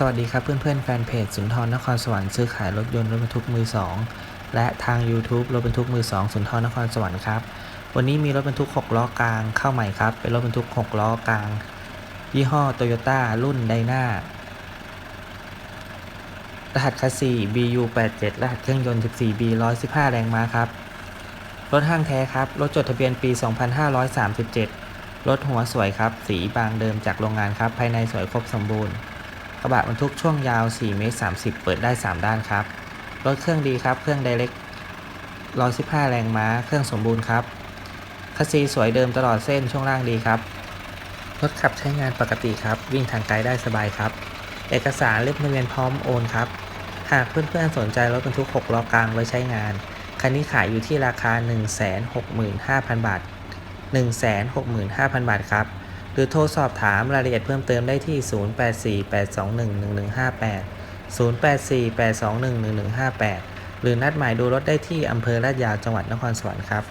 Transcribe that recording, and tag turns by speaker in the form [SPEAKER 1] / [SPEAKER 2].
[SPEAKER 1] สวัสดีครับเพื่อนๆแฟนเพจสุนทรนครสวรรค์ซื้อขายรถยนต์รถบรรทุกมือ 2 และทาง YouTube รถบรรทุกมือ 2 สุนทรนครสวรรค์ครับ วันนี้มีรถบรรทุก 6 ล้อกลางเข้าใหม่ครับ เป็นรถบรรทุก 6 ล้อกลาง ยี่ห้อโตโยต้ารุ่นไดนารหัสคัสซี BU87 รหัสเครื่องยนต์ 14B 115 แรงม้าครับ รถห้างแท้ครับ รถจดทะเบียนปี 2537 รถหัวสวยครับ สีบางเดิมจากโรงงานครับ ภายในสวยครบสมบูรณ์ กระบะบรรทุกช่วงยาว4เมตร30 เปิดได้ 3 ด้านครับ รถเครื่องดีครับ เครื่องไดเ c ก115 แรงม้า เครื่องสมบูรณ์ครับคัสซีสวยเดิมตลอดเส้นช่วงล่างดีครับ รถขับใช้งานปกติครับ วิ่งทางไกลได้สบายครับ เอกสารเล่มทะเบียนพร้อมโอนครับ หากเพื่อนๆสนใจรถบรรทุก 6 ล้อกลางไว้ใช้งาน คันนี้ขายอยู่ที่ราคา 165,000 บาท 165,000 บาทครับ รือโทรสอบถามรายละเอียดเพิ่มเติมได้ที่ 0848211158 0848211158 หรือนัดหมายดูรถได้ที่อำเภอลาดยาวจังหวัดนครสวรรค์ครับ